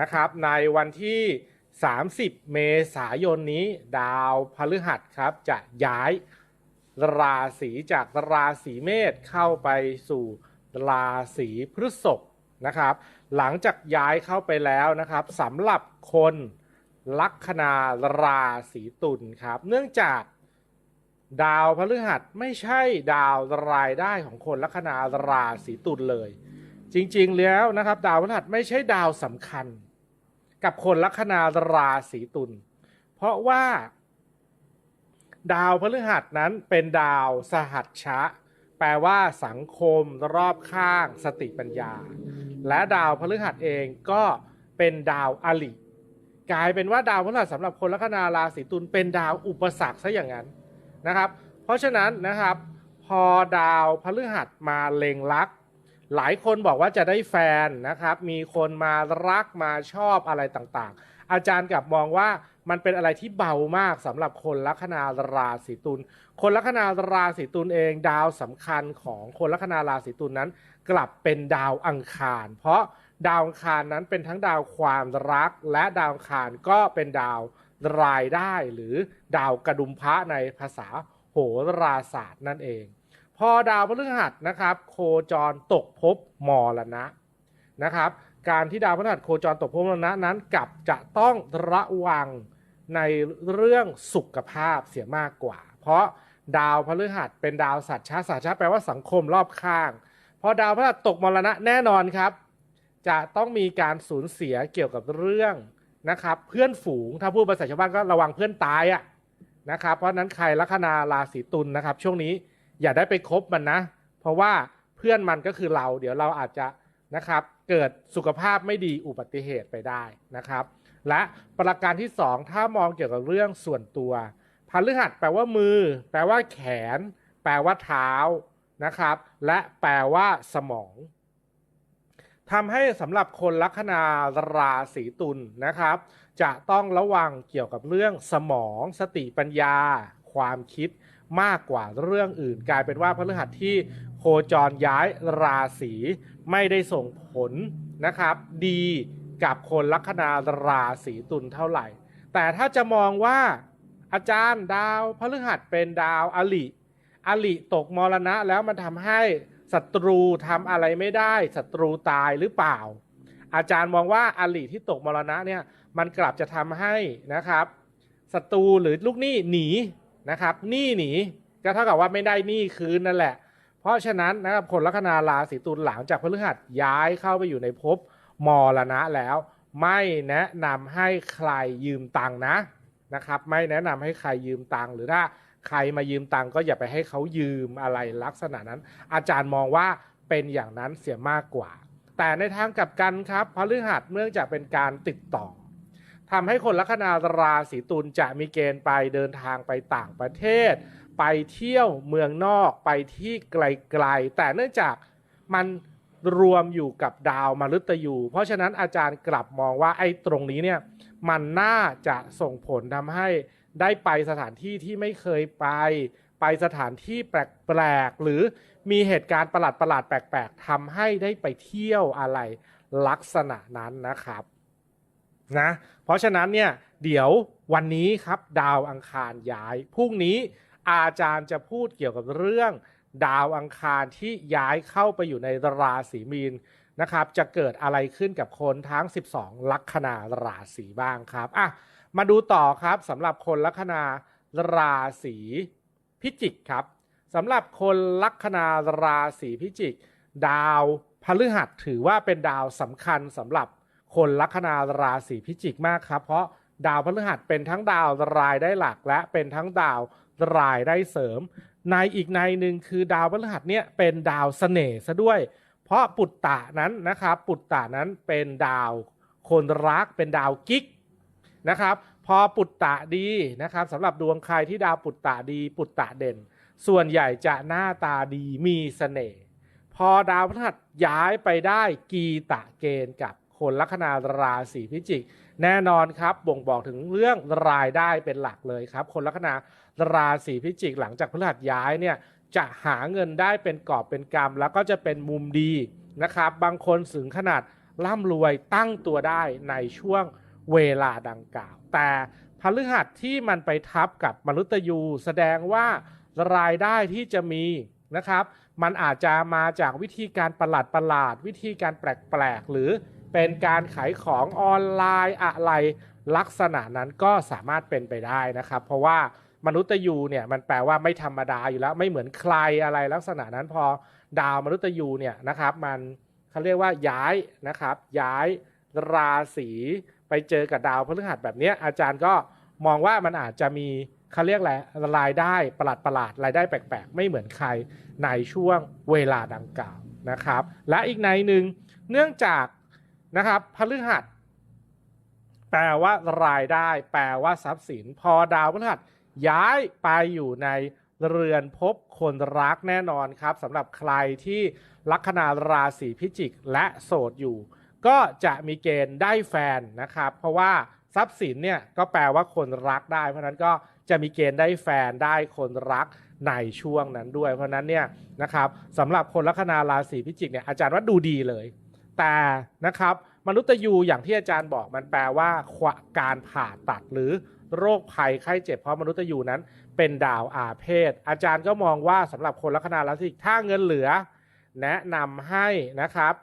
นะครับ ในวันที่ 30 เมษายนนี้ดาวพฤหัสครับจะย้ายราศีจากราศีเมษเข้าไปสู่ราศีพฤษภนะครับ หลังจากย้ายเข้าไปแล้วนะครับสำหรับคนลัคนาราศีตุลครับ เนื่องจากดาวพฤหัสไม่ใช่ดาวรายได้ของคนลัคนาราศีตุลเลย จริงๆแล้วนะครับ ดาวพฤหัสไม่ใช่ดาวสำคัญ กับคนลัคนาราศีตุลเพราะว่า ดาวพฤหัสนั้นเป็นดาวสหัชชะ แปลว่าสังคมรอบข้างสติปัญญา และดาวพฤหัสเองก็เป็นดาวอลิกลายเป็นว่าดาวพฤหัสสำหรับคนลัคนาราศีตุลเป็นดาวอุปสรรคซะอย่างนั้นนะครับ เพราะฉะนั้นนะครับ พอดาวพฤหัสมาเล็งลัก หลายคนบอกว่าจะได้แฟนนะครับ มีคนมารักมาชอบอะไรต่างๆ อาจารย์กลับมองว่ามันเป็นอะไรที่เบามากสำหรับคนลัคนาราศีตุล คนลัคนาราศีตุลเองดาวสำคัญของคนลัคนาราศีตุลนั้น กลับเป็นดาวอังคาร เพราะดาวอังคารนั้นเป็นทั้งดาวความรัก และดาวอังคารก็เป็นดาวรายได้หรือดาวกระดุมพระในภาษาโหราศาสตร์นั่นเอง อดาวพฤหัสนะครับ โคจรตกภพมรณะนะครับ การที่ดาวพฤหัสโคจรตกภพมรณะนั้นกลับจะต้องระวังในเรื่องสุขภาพเสียมากกว่า เพราะดาวพฤหัสเป็นดาวสัตว์ชาสัตว์ชาแปลว่าสังคมรอบข้าง พอดาวพฤหัสตกมรณะแน่นอนครับ จะต้องมีการสูญเสียเกี่ยวกับเรื่องนะครับ เพื่อนฝูงถ้าพูดภาษาชาวบ้านก็ระวังเพื่อนตายอะนะครับ เพราะฉะนั้นใครลัคนาราศีตุลนะครับ ช่วงนี้ อย่าได้ไปคบมันนะ เพราะว่าเพื่อนมันก็คือเรา เดี๋ยวเราอาจจะนะครับเกิดสุขภาพไม่ดีอุบัติเหตุไปได้นะครับ และประการที่ 2 ถ้ามองเกี่ยวกับเรื่องส่วนตัวพฤหัสแปลว่ามือ แปลว่าแขน แปลว่าเท้านะครับ และแปลว่าสมองทำให้สำหรับคนลัคนาราศีตุลนะครับ จะต้องระวังเกี่ยวกับเรื่องสมองสติปัญญา ความคิดมากกว่าเรื่องอื่น กลายเป็นว่าพฤหัสที่โคจรย้ายราศีไม่ได้ส่งผลนะครับ ดีกับคนลัคนาราศีตุลเท่าไหร่ แต่ถ้าจะมองว่าอาจารย์ดาวพฤหัสเป็นดาวอลิอลิตกมรณะแล้วมันทำให้ศัตรูทำอะไรไม่ได้ศัตรูตายหรือเปล่า อาจารย์มองว่าอลิที่ตกมรณะเนี่ยมันกลับจะทำให้นะครับศัตรูหรือลูกหนี้หนี นะครับหนี้หนีก็เท่ากับว่าไม่ได้หนี้คืนนั่นแหละ เพราะฉะนั้นนะครับคนลัคนาราศีตุลหลังจากพฤหัสย้ายเข้าไปอยู่ในภพมรณะแล้ว ไม่แนะนำให้ใครยืมตังนะนะครับ ไม่แนะนำให้ใครยืมตังหรือถ้าใครมายืมตังก็อย่าไปให้เขายืมอะไรลักษณะนั้น อาจารย์มองว่าเป็นอย่างนั้นเสียมากกว่า แต่ในทางกลับกันครับพฤหัสเนื่องจากเป็นการติดต่อ ทำให้คนลัคนาราศีตุลจะมีเกณฑ์ไปเดินทางไปต่างประเทศ ไปเที่ยวเมืองนอกไปที่ไกลๆ แต่เนื่องจากมันรวมอยู่กับดาวมฤตยู เพราะฉะนั้นอาจารย์กลับมองว่าไอ้ตรงนี้เนี่ยมันน่าจะส่งผลทำให้ได้ไปสถานที่ที่ไม่เคยไป ไปสถานที่แปลกๆ หรือมีเหตุการณ์ประหลาดๆแปลกๆทำให้ได้ไปเที่ยวอะไรลักษณะนั้นนะครับ นะเพราะฉะนั้นเนี่ยเดี๋ยววันนี้ครับดาวอังคารย้ายพรุ่งนี้อาจารย์จะพูดเกี่ยวกับเรื่องดาวอังคารที่ย้ายเข้าไปอยู่ในราศีมีนนะครับ จะเกิดอะไรขึ้นกับคนทั้ง 12 ลัคนาราศีบ้างครับอะมาดูต่อครับสำหรับคนลัคนาราศีพิจิกครับสำหรับคนลัคนาราศีพิจิก ดาวพฤหัสถือว่าเป็นดาวสำคัญสำหรับ คนลัคนาราศีพิจิกมากครับ เพราะดาวพฤหัสเป็นทั้งดาวรายได้หลักและเป็นทั้งดาวรายได้เสริม ในอีกในหนึ่งคือดาวพฤหัสเนี่ยเป็นดาวเสน่ห์ซะด้วย เพราะปุตตะนั้นนะครับปุตตะนั้นเป็นดาวคนรักเป็นดาวกิ๊กนะครับ พอปุตตะดีนะครับสำหรับดวงใครที่ดาวปุตตะดี ปุตตะเด่น ส่วนใหญ่จะหน้าตาดีมีเสน่ห์พอดาวพฤหัสย้ายไปได้กีตะเกณฑ์กับคนลัคนาราศีพิจิก แน่นอนครับบ่งบอกถึงเรื่องรายได้เป็นหลักเลยครับ คนลัคนาราศีพิจิก หลังจากพฤหัสย้ายเนี่ยจะหาเงินได้เป็นกอบเป็นกำแล้วก็จะเป็นมุมดีนะครับ บางคนถึงขนาดร่ำรวยตั้งตัวได้ในช่วงเวลาดังกล่าว แต่พฤหัสที่มันไปทับกับมนุษยู แสดงว่ารายได้ที่จะมีนะครับ มันอาจจะมาจากวิธีการประหลาดประหลาดวิธีการแปลกๆหรือ เป็นการขายของออนไลน์อะไร ลักษณะนั้นก็สามารถเป็นไปได้นะครับ เพราะว่ามนุษย์ยูเนี่ยมันแปลว่าไม่ธรรมดาอยู่แล้วไม่เหมือนใครอะไรลักษณะนั้นพอดาวมนุษย์ยูเนี่ยนะครับมันเขาเรียกว่าย้ายนะครับ ย้ายราศีไปเจอกับดาวพฤหัสแบบนี้อาจารย์ก็มองว่ามันอาจจะมีเขาเรียกอะไรรายได้ประหลาดประหลาดรายได้แปลกๆ ไม่เหมือนใครในช่วงเวลาดังกล่าวนะครับ และอีกในหนึ่งเนื่องจาก นะครับพฤหัส แปลว่ารายได้ แปลว่าทรัพย์สิน พอดาวพฤหัสย้ายไปอยู่ในเรือนภพคนรักแน่นอนครับสำหรับใครที่ลัคนาราศีพิจิกและโสดอยู่ ก็จะมีเกณฑ์ได้แฟนนะครับ เพราะว่าทรัพย์สินเนี่ยก็แปลว่าคนรักได้ เพราะฉะนั้นก็จะมีเกณฑ์ได้แฟนได้คนรักในช่วงนั้นด้วย เพราะฉะนั้นเนี่ยนะครับสำหรับคนลัคนาราศีพิจิกเนี่ยอาจารย์ว่าดูดีเลย แต่นะครับมนุษย์ยูอย่างที่อาจารย์บอกมันแปลว่าการผ่าตัดหรือโรคภัยไข้เจ็บเพราะมนุษย์ยูนั้น เป็นดาวอาเพศ อาจารย์ก็มองว่าสำหรับคนลัคนาราศีถ้าเงินเหลือ แนะนำให้นะครับ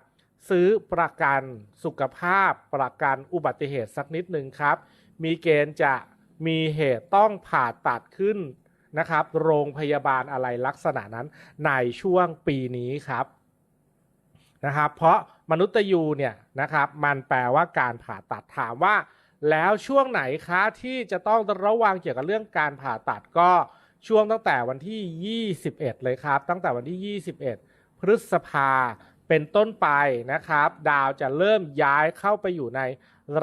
ซื้อประกันสุขภาพ ประกันอุบัติเหตุสักนิดหนึ่งครับ มีเกณฑ์จะมีเหตุต้องผ่าตัดขึ้นนะครับ โรงพยาบาลอะไรลักษณะนั้นในช่วงปีนี้ครับนะครับ เพราะ มนุษย์ยูเนี่ยนะครับมันแปลว่าการผ่าตัดถามว่า แล้วช่วงไหนคะที่จะต้องระวังเกี่ยวกับเรื่องการผ่าตัดก็ช่วงตั้งแต่วันที่ 21 เลยครับ ตั้งแต่วันที่ 21 พฤษภาเป็นต้นไปนะครับ ดาวจะเริ่มย้ายเข้าไปอยู่ใน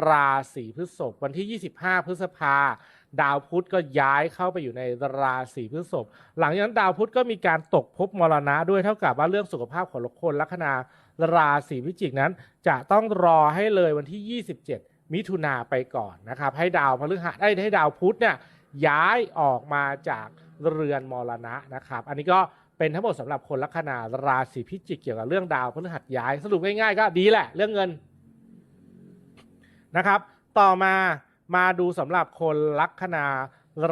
ราศีพฤษภวันที่ 25 พฤษภา ดาวพุธก็ย้ายเข้าไปอยู่ในราศีพฤษภหลังจากนั้นดาวพุธก็มีการตกภพมรณะด้วยเท่ากับว่าเรื่องสุขภาพของคนลัคนา ราศีพิจิกนั้น จะต้องรอให้เลยวันที่ 27 มิถุนาไปก่อนนะครับ ให้ดาวพฤหัสได้ให้ดาวพุธเนี่ยย้ายออกมาจากเรือนมรณะนะครับ อันนี้ก็เป็นทั้งหมดสำหรับคนลัคนาราศีพิจิกเกี่ยวกับเรื่องดาวพฤหัสย้ายสรุปง่ายๆก็ดีแหละ เรื่องเงินนะครับ ต่อมามาดูสำหรับคนลัคนา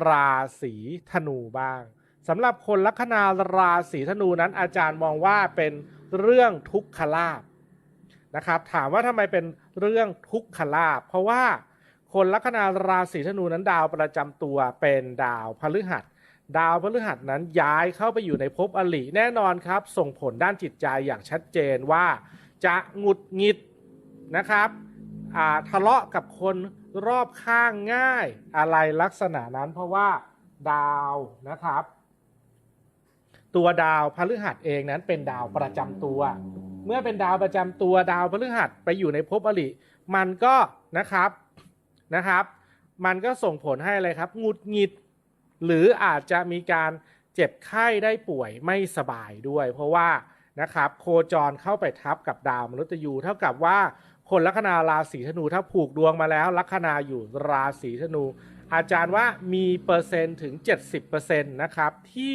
ราศีธนูบ้างสำหรับคนลัคนาราศีธนูนั้นอาจารย์มองว่าเป็น เรื่องทุกขลาบนะครับ ถามว่าทำไมเป็นเรื่องทุกขลาบ เพราะว่าคนลัคนาราศีธนูนั้นดาวประจำตัวเป็นดาวพฤหัส ดาวพฤหัสนั้นย้ายเข้าไปอยู่ในภพอลิแน่นอนครับ ส่งผลด้านจิตใจอย่างชัดเจนว่า จะหงุดหงิดนะครับทะเลาะกับคนรอบข้างง่ายอะไรลักษณะนั้นเพราะว่าดาวนะครับ ตัวดาวพฤหัสเองนั้นเป็นดาวประจำตัว เมื่อเป็นดาวประจำตัวดาวพฤหัสไปอยู่ในภพอลิมันก็นะครับนะครับ มันก็ส่งผลให้อะไรครับงุดหงิด หรืออาจจะมีการเจ็บไข้ได้ป่วยไม่สบายด้วย เพราะว่านะครับโคจรเข้าไปทับกับดาวมนุษย์ยูเท่ากับว่าคนลัคนาราศีธนูถ้าผูกดวงมาแล้วลัคนาอยู่ราศีธนู อาจารย์ว่ามีเปอร์เซ็นต์ถึง 70%นะครับที่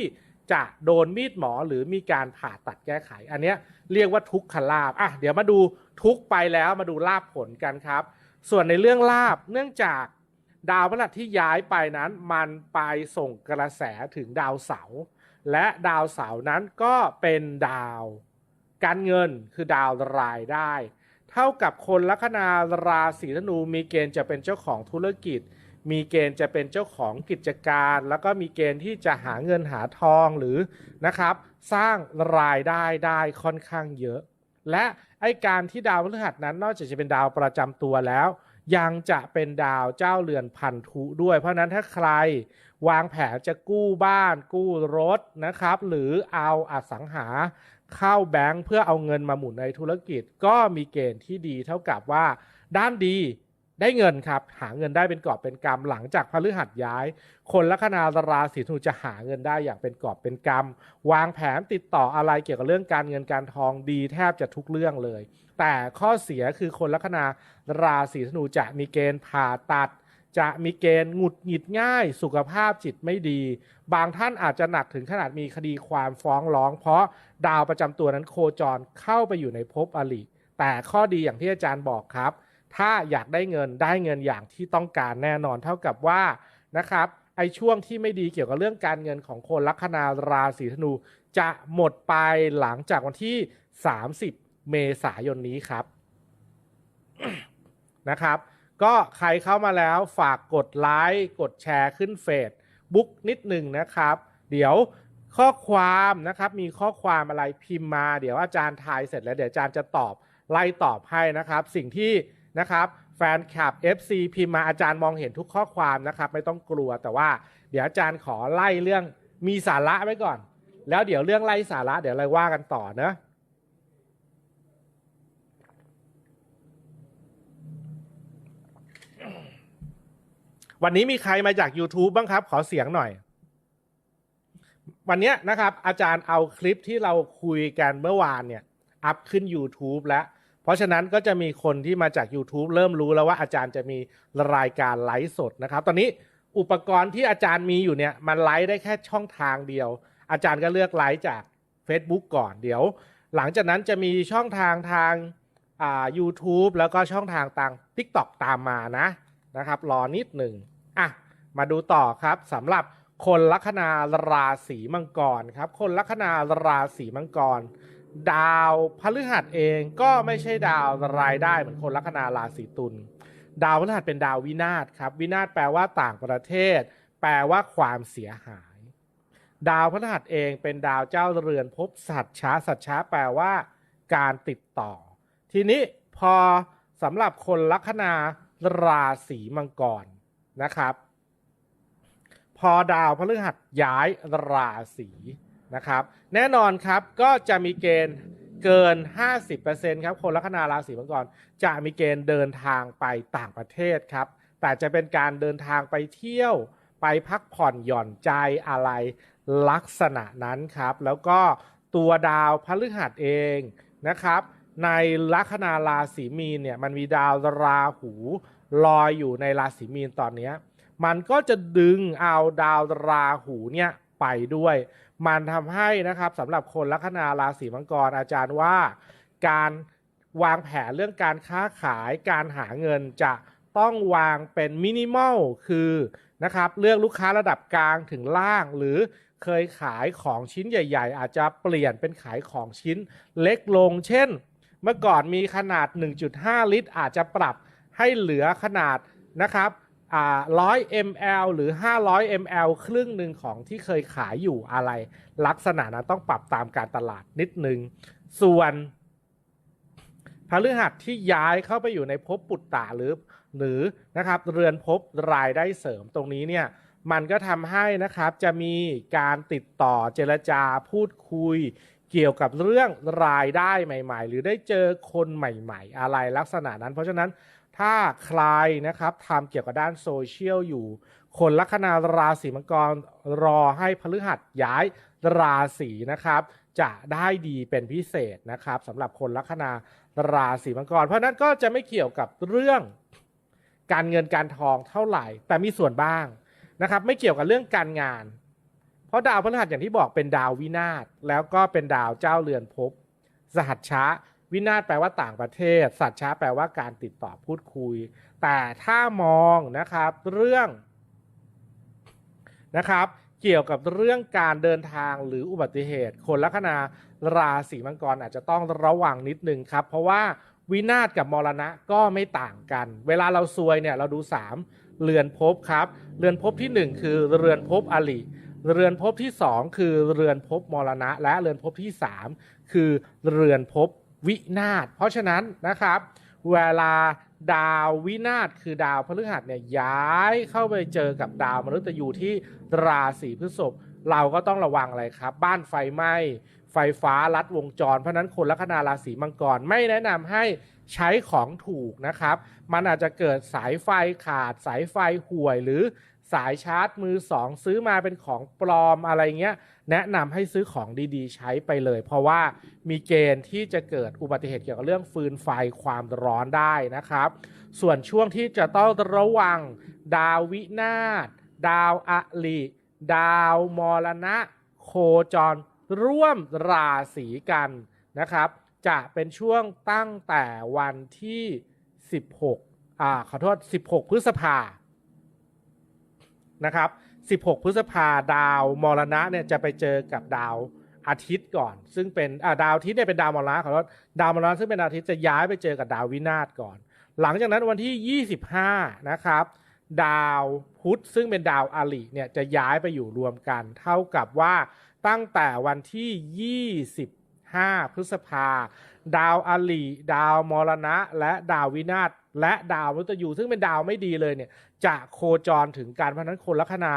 จะโดนมีดหมอหรือมีการผ่าตัดแก้ไข อันนี้เรียกว่าทุกขลาบอะเดี๋ยวมาดูทุกไปแล้วมาดูลาบผลกันครับ ส่วนในเรื่องลาบเนื่องจากดาวพฤหัสที่ย้ายไปนั้นมันไปส่งกระแสถึงดาวเสาร์และดาวเสาร์นั้นก็เป็นดาว การเงินคือดาวรายได้ เท่ากับคนลัคนาราศีธนูมีเกณฑ์จะเป็นเจ้าของธุรกิจ มีเกณฑ์จะเป็นเจ้าของกิจการ แล้วก็มีเกณฑ์ที่จะหาเงินหาทองหรือนะครับ สร้างรายได้ได้ค่อนข้างเยอะ และไอการที่ดาวพฤหัสนั้นนอกจากจะเป็นดาวประจำตัวแล้ว ยังจะเป็นดาวเจ้าเรือนพันธุด้วย เพราะนั้นถ้าใครวางแผนจะกู้บ้าน กู้รถนะครับ หรือเอาอสังหาเข้าแบงค์เพื่อเอาเงินมาหมุนในธุรกิจ ก็มีเกณฑ์ที่ดีเท่ากับว่า ด้านดี ได้เงินครับหาเงินได้เป็นกอบเป็นกำหลังจากพฤหัสย้าย คนลัคนาราศีธนูจะหาเงินได้อย่างเป็นกอบเป็นกำวางแผนติดต่ออะไรเกี่ยวกับเรื่องการเงินการทองดีแทบจะทุกเรื่องเลย แต่ข้อเสียคือคนลัคนาราศีธนูจะมีเกณฑ์ผ่าตัด จะมีเกณฑ์หงุดหงิดง่าย สุขภาพจิตไม่ดี บางท่านอาจจะหนักถึงขนาดมีคดีความฟ้องร้อง เพราะดาวประจำตัวนั้นโคจรเข้าไปอยู่ในภพอลิแต่ข้อดีอย่างที่อาจารย์บอกครับ ถ้าอยากได้เงินได้เงินอย่างที่ต้องการแน่นอนเท่ากับว่านะครับไอช่วงที่ไม่ดีเกี่ยวกับเรื่องการเงินของคนลัคนาราศีธนู จะหมดไปหลังจากวันที่ 30 เมษายนนี้ครับนะครับ ก็ใครเข้ามาแล้วฝากกดไลค์กดแชร์ขึ้นเฟซบุ๊กนิดหนึ่งนะครับ เดี๋ยวข้อความนะครับมีข้อความอะไรพิมพ์มา เดี๋ยวอาจารย์ทายเสร็จแล้วเดี๋ยวอาจารย์จะตอบไล่ตอบให้นะครับ สิ่งที่ นะครับแฟนคลับ FC พิมพ์มาอาจารย์มองเห็นทุกข้อความนะครับ ไม่ต้องกลัวแต่ว่าเดี๋ยวอาจารย์ขอไล่เรื่องมีสาระไว้ก่อน แล้วเดี๋ยวเรื่องไล่สาระเดี๋ยวเราว่ากันต่อเนะวันนี้มีใครมาจาก YouTube บ้างครับ ขอเสียงหน่อย วันนี้นะครับ อาจารย์เอาคลิปที่เราคุยกันเมื่อวานเนี่ย อัพขึ้น YouTube แล้ว ราะฉะนั้นก็จะมีคนที่มาจาก YouTube เริ่มรู้แล้วว่าอาจารย์จะมีรายการไลฟ์สดนะครับ ตอนนี้อุปกรณ์ที่อาจารย์มีอยู่เนี่ยมันไลฟ์ได้แค่ช่องทางเดียว อาจารย์ก็เลือกไลฟ์จาก Facebook ก่อนเดี๋ยว หลังจากนั้นจะมีช่องทางทางอ่า YouTube แล้วก็ช่องทางทาง TikTok ตามมานะนะครับรอนิดหนึ่งอะมาดูต่อครับสำหรับคนลัคนาราศีมังกรครับ คนลัคนาราศีมังกร ดาวพฤหัสเองก็ไม่ใช่ดาวรายได้เหมือนคนลัคนาราศีตุลดาวพฤหัสเป็นดาววินาศครับวินาศแปลว่าต่างประเทศ แปลว่าความเสียหาย ดาวพฤหัสเองเป็นดาวเจ้าเรือนภพสัตว์ช้าสัตว์ช้าแปลว่าการติดต่อ ทีนี้พอสำหรับคนลัคนาราศีมังกรนะครับ พอดาวพฤหัสย้ายราศี นะครับ แน่นอนครับก็จะมีเกณฑ์เกิน 50%ครับคนลัคนาราศีมังกรจะมีเกณฑ์เดินทางไปต่างประเทศครับ แต่จะเป็นการเดินทางไปเที่ยวไปพักผ่อนหย่อนใจอะไรลักษณะนั้นครับ แล้วก็ตัวดาวพฤหัสเองนะครับ ในลัคนาราศีมีนเนี่ยมันมีดาวราหูลอยอยู่ในราศีมีนตอนนี้ มันก็จะดึงเอาดาวราหูเนี่ยไปด้วย มันทำให้นะครับสำหรับคนลัคนาราศีมังกรอาจารย์ว่า การวางแผนเรื่องการค้าขายการหาเงินจะต้องวางเป็นมินิมอลคือนะครับเลือกลูกค้าระดับกลางถึงล่างหรือเคยขายของชิ้นใหญ่ ๆ อาจจะเปลี่ยนเป็นขายของชิ้นเล็กลง เช่น เมื่อก่อนมีขนาด 1.5 ลิตร อาจจะปรับให้เหลือขนาดนะครับ อ่า100 ml หรือ 500 ml ครึ่งหนึ่งของที่เคยขายอยู่อะไร ลักษณะนั้นต้องปรับตามการตลาดนิดนึง ส่วนพฤหัสที่ย้ายเข้าไปอยู่ในภพปุตตะหรือหรือนะครับเรือนภพรายได้เสริมตรงนี้เนี่ยมันก็ทำให้นะครับจะมีการติดต่อเจรจาพูดคุย เกี่ยวกับเรื่องรายได้ใหม่ ๆ หรือได้เจอคนใหม่ ๆ อะไรลักษณะนั้น เพราะฉะนั้น ถ้าใครนะครับทำเกี่ยวกับด้านโซเชียลอยู่ คนลัคนาราศีมังกรรอให้พฤหัสย้ายราศีนะครับ จะได้ดีเป็นพิเศษนะครับสำหรับคนลัคนาราศีมังกร เพราะนั้นก็จะไม่เกี่ยวกับเรื่องการเงินการทองเท่าไหร่ แต่มีส่วนบ้างนะครับ ไม่เกี่ยวกับเรื่องการงาน เพราะดาวพฤหัสอย่างที่บอกเป็นดาววินาศแล้วก็เป็นดาวเจ้าเรือนภพสหัสช้า วินาศแปลว่าต่างประเทศ สัตช้าแปลว่าการติดต่อพูดคุย แต่ถ้ามองนะครับเรื่องนะครับเกี่ยวกับเรื่องการเดินทางหรืออุบัติเหตุ คนลัคนาราศีมังกรอาจจะต้องระวังนิดนึงครับ เพราะว่าวินาศกับมรณะก็ไม่ต่างกัน เวลาเราซวยเนี่ยเราดู 3 เรือนภพครับ เรือนภพทีหนึ่1 คือเรือนภพอลิเรือนภพที่ 2 คือเรือนภพมรณะ และเรือนภพที่ 3 คือเรือนภพ วินาศเพราะฉะนั้นนะครับ เวลาดาววินาศคือดาวพฤหัสเนี่ยย้ายเข้าไปเจอกับดาวมฤตยูที่ราศีพฤษภเราก็ต้องระวังอะไรครับ บ้านไฟไหม้ไฟฟ้าลัดวงจร เพราะนั้นคนลัคนาราศีมังกรไม่แนะนำให้ใช้ของถูกนะครับ มันอาจจะเกิดสายไฟขาด สายไฟห่วยหรือสายชาร์จมือสองซื้อมาเป็นของปลอมอะไรเงี้ย แนะนำให้ซื้อของดีๆ ใช้ไปเลย เพราะว่ามีเกณฑ์ที่จะเกิดอุบัติเหตุเกี่ยวกับเรื่องฟืนไฟความร้อนได้นะครับ ส่วนช่วงที่จะต้องระวัง ดาววินาศดาวอลิดาวมรณะ โคจร ร่วมราศีกันนะครับ จะเป็นช่วงตั้งแต่วันที่ 16อ่าขอโทษ 16 พฤษภานะครับ 16 พฤษภาดาวมรณะเนี่ยจะไปเจอกับดาวอาทิตย์ก่อน ซึ่งเป็นดาวอาทิตย์เนี่ยเป็นดาวมรณะขอโทษดาวมรณะซึ่งเป็นอาทิตย์จะย้ายไปเจอกับดาววินาศก่อน หลังจากนั้นวันที่ 25 นะครับ ดาวพุธซึ่งเป็นดาวอาลิเนี่ยจะย้ายไปอยู่รวมกัน เท่ากับว่าตั้งแต่วันที่ 25 พฤษภา ดาวอาลิดาวมรณะ และดาววินาศและดาวมฤตยูซึ่งเป็นดาวไม่ดีเลยเนี่ย จะโคจรถึงการเพราะนั้นคนลัคนา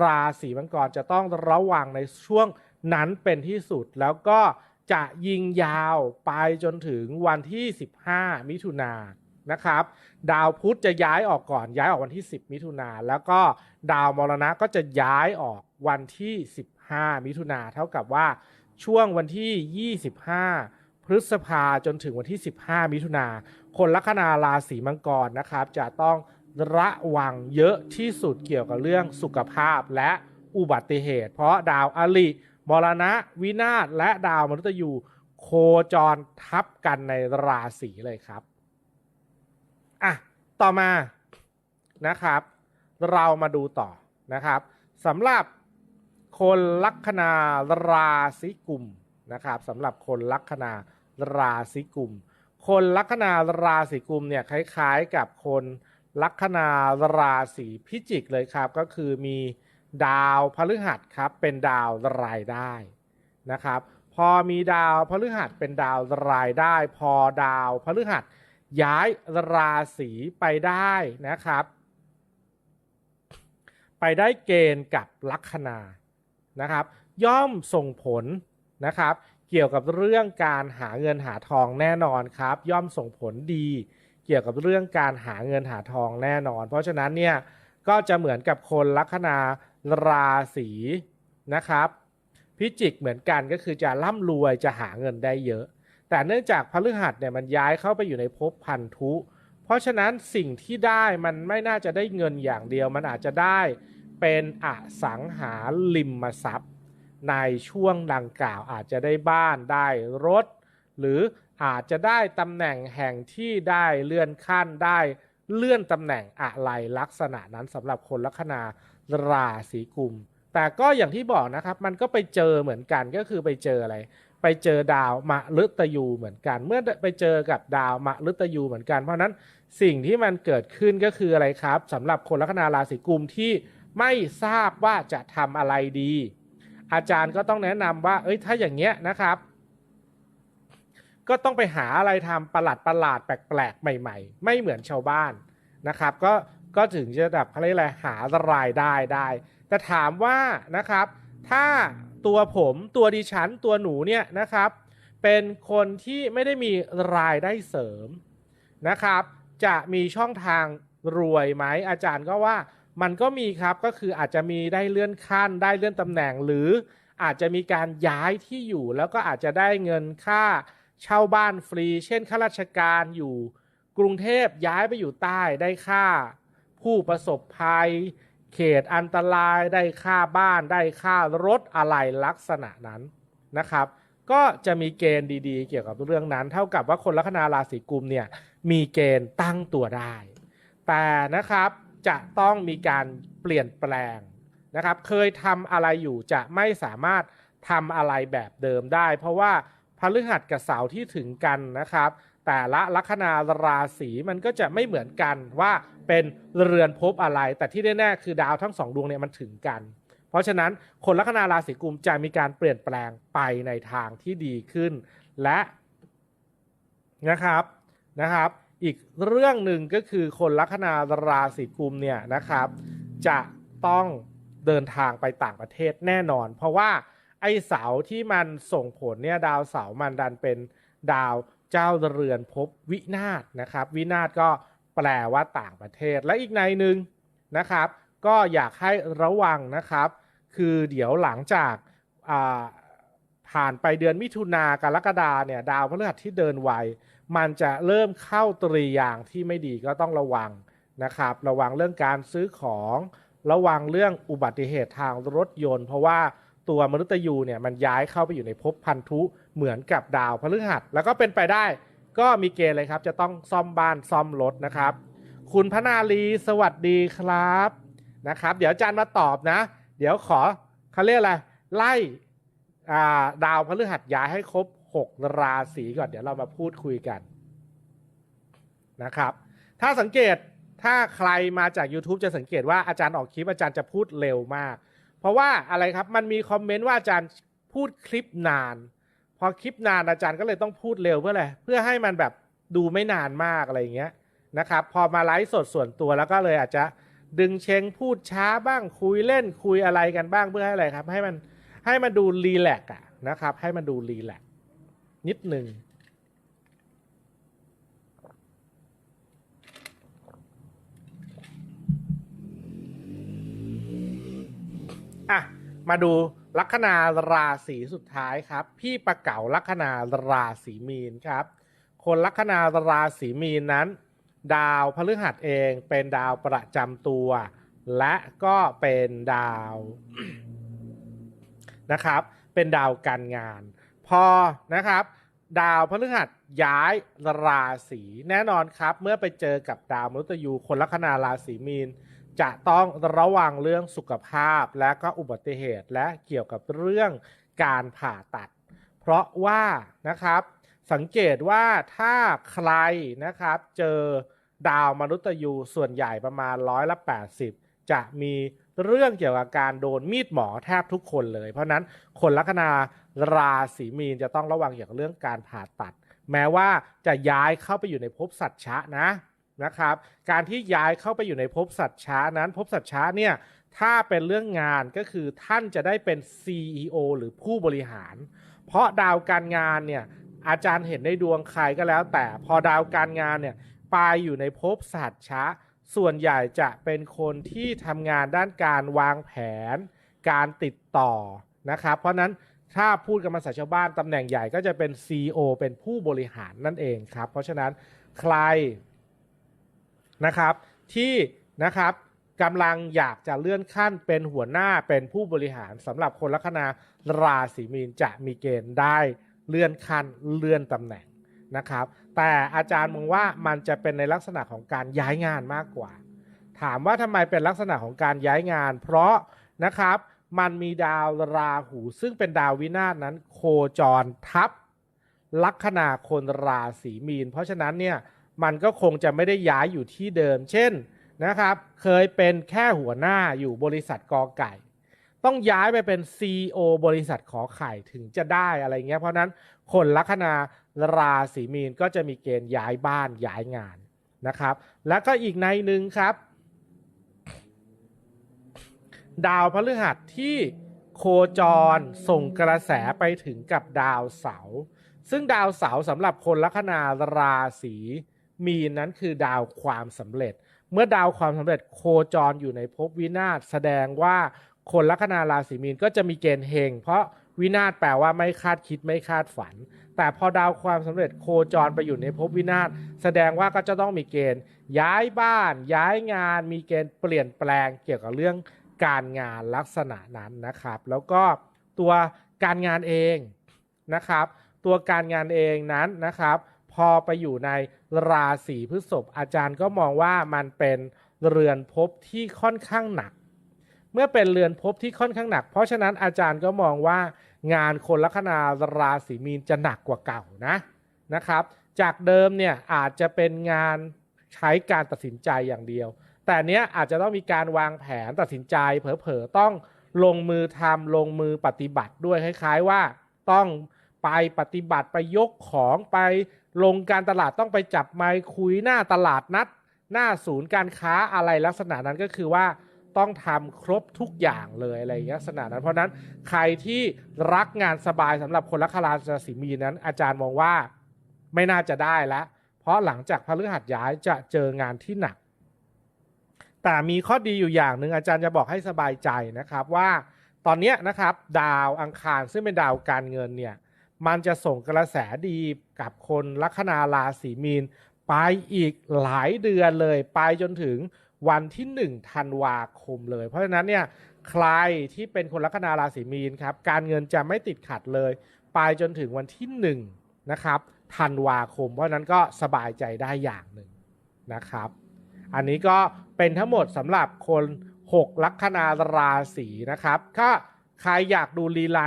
ราศีมังกรจะต้องระวังในช่วงนั้นเป็นที่สุดแล้วก็จะยิงยาวไปจนถึงวันที่ 15 มิถุนายนนะครับ ดาวพุธจะย้ายออกก่อนย้ายออกวันที่ 10 มิถุนาแล้วก็ดาวมรณะก็จะย้ายออกวันที่ 15 มิถุนาเท่ากับว่าช่วงวันที่ 25 พฤษภาจนถึงวันที่ 15 มิถุนาคนลัคนาราศีมังกรนะครับ จะต้อง ระวังเยอะที่สุดเกี่ยวกับเรื่องสุขภาพและอุบัติเหตุ เพราะดาวอลิมรณะ วินาศและดาวมฤตยูโคจรทับกันในราศีเลยครับอะต่อมานะครับ เรามาดูต่อนะครับสำหรับคนลัคนาราศีกุมนะครับสำหรับคนลัคนาราศีกุม คนลัคนาราศีกุมเนี่ยคล้ายๆกับคน ลัคนาราศีพิจิกเลยครับก็คือมีดาวพฤหัสครับเป็นดาวรายได้นะครับ พอมีดาวพฤหัสเป็นดาวรายได้ พอดาวพฤหัสย้ายราศีไปได้นะครับ ไปได้เกณฑ์กับลัคนานะครับ ย่อมส่งผลนะครับ เกี่ยวกับเรื่องการหาเงินหาทองแน่นอนครับ ย่อมส่งผลดี เกี่ยวกับเรื่องการหาเงินหาทองแน่นอน เพราะฉะนั้นเนี่ยก็จะเหมือนกับคนลัคนาราศีนะครับพิจิกเหมือนกันก็คือจะร่ำรวยจะหาเงินได้เยอะ แต่เนื่องจากพฤหัสเนี่ยมันย้ายเข้าไปอยู่ในภพพันธุ เพราะฉะนั้นสิ่งที่ได้มันไม่น่าจะได้เงินอย่างเดียว มันอาจจะได้เป็นอสังหาริมทรัพย์ ในช่วงดังกล่าวอาจจะได้บ้านได้รถ หรือ อาจจะได้ตำแหน่งแห่งที่ได้เลื่อนขั้นได้เลื่อนตำแหน่งอะไรลักษณะนั้นสำหรับคนลัคนาราศีกุม แต่ก็อย่างที่บอกนะครับมันก็ไปเจอเหมือนกันก็คือไปเจออะไร ไปเจอดาวมะฤตยูเหมือนกัน เมื่อไปเจอกับดาวมะฤตยูเหมือนกัน เพราะฉะนั้นสิ่งที่มันเกิดขึ้นก็คืออะไรครับสำหรับคนลัคนาราศีกุมที่ไม่ทราบว่าจะทำอะไรดี อาจารย์ก็ต้องแนะนำว่า เอ้ยถ้าอย่างเงี้ยนะครับ ก็ต้องไปหาอะไรทำประหลาดประหลาดแปลกๆ ใหม่ ๆ ไม่เหมือนชาวบ้านนะครับ ก็ก็ถึงจะแบบอะไรหารายได้ได้ แต่ถามว่านะครับ ถ้าตัวผมตัวดิฉันตัวหนูเนี่ยนะครับ เป็นคนที่ไม่ได้มีรายได้เสริมนะครับ จะมีช่องทางรวยไหมอาจารย์ก็ว่ามันก็มีครับก็คืออาจจะมีได้เลื่อนขั้น ได้เลื่อนตำแหน่งหรืออาจจะมีการย้ายที่อยู่แล้วก็อาจจะได้เงินค่า เช่าบ้านฟรี เช่นข้าราชการอยู่กรุงเทพย้ายไปอยู่ใต้ได้ค่า ผู้ประสบภัย เขตอันตรายได้ค่าบ้านได้ค่ารถอะไรลักษณะนั้นนะครับก็จะมีเกณฑ์ดีๆ เกี่ยวกับเรื่องนั้น เท่ากับว่าคนลัคนาราศีกุมเนี่ยมีเกณฑ์ตั้งตัวได้ แต่นะครับจะต้องมีการเปลี่ยนแปลงนะครับ เคยทำอะไรอยู่จะไม่สามารถทำอะไรแบบเดิมได้ เพราะว่า พฤหัสกับเสาร์ที่ถึงกันนะครับ แต่ละลัคนาราศีมันก็จะไม่เหมือนกันว่าเป็นเรือนภพอะไร แต่ที่แน่ๆคือดาวทั้งสองดวงเนี่ยมันถึงกัน เพราะฉะนั้นคนลัคนาราศีกุมจะมีการเปลี่ยนแปลงไปในทางที่ดีขึ้น และนะครับนะครับ อีกเรื่องหนึ่งก็คือคนลัคนาราศีกุมเนี่ยนะครับ จะต้องเดินทางไปต่างประเทศแน่นอน เพราะว่า อ้เสาที่มันส่งผลเนี่ยดาวเสามันดันเป็นดาวเจ้าเรือนภพวินาศนะครับ วินาศก็แปลว่าต่างประเทศและอีกในหนึ่งนะครับ ก็อยากให้ระวังนะครับ คือเดี๋ยวหลังจากผ่านไปเดือนมิถุนากรกฎาเนี่ยดาวพฤหัสที่เดินไวมันจะเริ่มเข้าตรีอย่างที่ไม่ดีก็ต้องระวังนะครับ ระวังเรื่องการซื้อของ ระวังเรื่องอุบัติเหตุทางรถยนต์ เพราะว่า ตัวมนุษย์ยูเนี่ยมันย้ายเข้าไปอยู่ในภพพันธุเหมือนกับดาวพฤหัส แล้วก็เป็นไปได้ ก็มีเกณฑ์เลยครับ จะต้องซ่อมบ้านซ่อมรถนะครับ คุณพนาลีสวัสดีครับนะครับ เดี๋ยวอาจารย์มาตอบนะ เดี๋ยวขอเขาเรียกอะไรไล่ดาวพฤหัสย้ายให้ครบ 6 ราศีก่อนเดี๋ยวเรามาพูดคุยกันนะครับ ถ้าสังเกตถ้าใครมาจาก YouTube จะสังเกตว่าอาจารย์ออกคลิปอาจารย์จะพูดเร็วมาก เพราะว่าอะไรครับมันมีคอมเมนต์ว่าอาจารย์พูดคลิปนาน พอคลิปนานอาจารย์ก็เลยต้องพูดเร็วเพื่ออะไรเพื่อให้มันแบบดูไม่นานมากอะไรอย่างเงี้ยนะครับ พอมาไลฟ์สดส่วนตัวแล้วก็เลยอาจจะดึงเชงพูดช้าบ้างคุยเล่นคุยอะไรกันบ้างเพื่อให้อะไรครับ ให้มันให้มันดูรีแลกอะนะครับ ให้มันดูรีแลกนิดหนึ่ง มาดูลัคนาราศีสุดท้ายครับ พี่ปะเก๋าลัคนาราศีมีนครับ คนลัคนาราศีมีนนั้น ดาวพฤหัสเองเป็นดาวประจำตัว และก็เป็นดาวนะครับ เป็นดาวการงาน พอนะครับ ดาวพฤหัสย้ายราศีแน่นอนครับ เมื่อไปเจอกับดาวมฤตยูคนลัคนาราศีมีน จะต้องระวังเรื่องสุขภาพและก็อุบัติเหตุและเกี่ยวกับเรื่องการผ่าตัด เพราะว่านะครับสังเกตว่าถ้าใครนะครับเจอดาวมนุษย์ยูส่วนใหญ่ประมาณร้อยละ80 จะมีเรื่องเกี่ยวกับการโดนมีดหมอแทบทุกคนเลย เพราะนั้นคนลัคนาราศีมีนจะต้องระวังเกี่ยวกับเรื่องการผ่าตัด แม้ว่าจะย้ายเข้าไปอยู่ในภพสัตว์ชะนะ นะครับ การที่ย้ายเข้าไปอยู่ในภพสัตว์ช้านั้นภพสัตว์ช้าเนี่ยถ้าเป็นเรื่องงานก็คือท่านจะได้เป็น CEO หรือผู้บริหาร เพราะดาวการงานเนี่ยอาจารย์เห็นในดวงใครก็แล้ว แต่พอดาวการงานเนี่ยไปอยู่ในภพสัตว์ช้า ส่วนใหญ่จะเป็นคนที่ทำงานด้านการวางแผน การติดต่อนะครับ เพราะนั้นถ้าพูดกันมาภาษาชาวบ้านตำแหน่งใหญ่ก็จะเป็น CEO เป็นผู้บริหารนั่นเองครับ เพราะฉะนั้นใคร นะครับ ที่นะครับกำลังอยากจะเลื่อนขั้นเป็นหัวหน้าเป็นผู้บริหารสำหรับคนลัคนาราศีมีนจะมีเกณฑ์ได้เลื่อนขั้นเลื่อนตำแหน่งนะครับ แต่อาจารย์มองว่ามันจะเป็นในลักษณะของการย้ายงานมากกว่า ถามว่าทำไมเป็นลักษณะของการย้ายงาน เพราะนะครับมันมีดาวราหูซึ่งเป็นดาววินาศนั้นโคจรทับลัคนาคนราศีมีน เพราะฉะนั้นเนี่ย มันก็คงจะไม่ได้ย้ายอยู่ที่เดิม เช่นนะครับ เคยเป็นแค่หัวหน้าอยู่บริษัทกอไก่ ต้องย้ายไปเป็น CEO บริษัทขอไข่ถึงจะได้อะไรเงี้ยเพราะนั้นคนลัคนาราศีมีนก็จะมีเกณฑ์ย้ายบ้านย้ายงานนะครับ แล้วก็อีกในหนึ่งครับ ดาวพฤหัสที่โคจรส่งกระแสไปถึงกับดาวเสาร์ซึ่งดาวเสาร์สำหรับคนลัคนาราศี มีนนั้นคือดาวความสำเร็จ เมื่อดาวความสำเร็จโคจรอยู่ในภพวินาศแสดงว่าคนลัคนาราศีมีนก็จะมีเกณฑ์เฮงเพราะวินาศแปลว่าไม่คาดคิดไม่คาดฝัน แต่พอดาวความสำเร็จโคจรไปอยู่ในภพวินาศแสดงว่าก็จะต้องมีเกณฑ์ ย้ายบ้าน ย้ายงาน มีเกณฑ์เปลี่ยนแปลงเกี่ยวกับเรื่องการงานลักษณะนั้นนะครับ แล้วก็ตัวการงานเองนะครับ ตัวการงานเองนั้นนะครับ พอไปอยู่ในราศีพฤษภอาจารย์ก็มองว่ามันเป็นเรือนภพที่ค่อนข้างหนัก เมื่อเป็นเรือนภพที่ค่อนข้างหนัก เพราะฉะนั้นอาจารย์ก็มองว่างานคนลัคนาราศีมีนจะหนักกว่าเก่านะนะครับ จากเดิมเนี่ยอาจจะเป็นงานใช้การตัดสินใจอย่างเดียว แต่เนี้ยอาจจะต้องมีการวางแผนตัดสินใจเผลอๆต้องลงมือทำลงมือปฏิบัติด้วยคล้าย ๆ ว่าต้องไปปฏิบัติไปยกของไป ลงการตลาดต้องไปจับไมค์คุยหน้าตลาดนัด หน้าศูนย์การค้าอะไรลักษณะนั้นก็คือว่าต้องทำครบทุกอย่างเลยอะไรอย่างลักษณะนั้น เพราะนั้นใครที่รักงานสบายสำหรับคนลัคนาราศีมีนนั้น อาจารย์มองว่าไม่น่าจะได้แล้วเพราะหลังจากพฤหัสย้ายจะเจองานที่หนัก แต่มีข้อดีอยู่อย่างหนึ่งอาจารย์จะบอกให้สบายใจนะครับว่าตอนนี้นะครับ ดาวอังคารซึ่งเป็นดาวการเงินเนี่ย มันจะส่งกระแสดีกับคนลัคนาราศีมีน ไปอีกหลายเดือนเลย ไปจนถึงวันที่1ธันวาคมเลย เพราะฉะนั้นเนี่ยใครที่เป็นคนลัคนาราศีมีนครับการเงินจะไม่ติดขัดเลย ไปจนถึงวันที่1นะครับธันวาคม เพราะนั้นก็สบายใจได้อย่างหนึ่งนะครับ อันนี้ก็เป็นทั้งหมดสำหรับคน 6 ลัคนาราศีนะครับถ้าใครอยากดูลีลา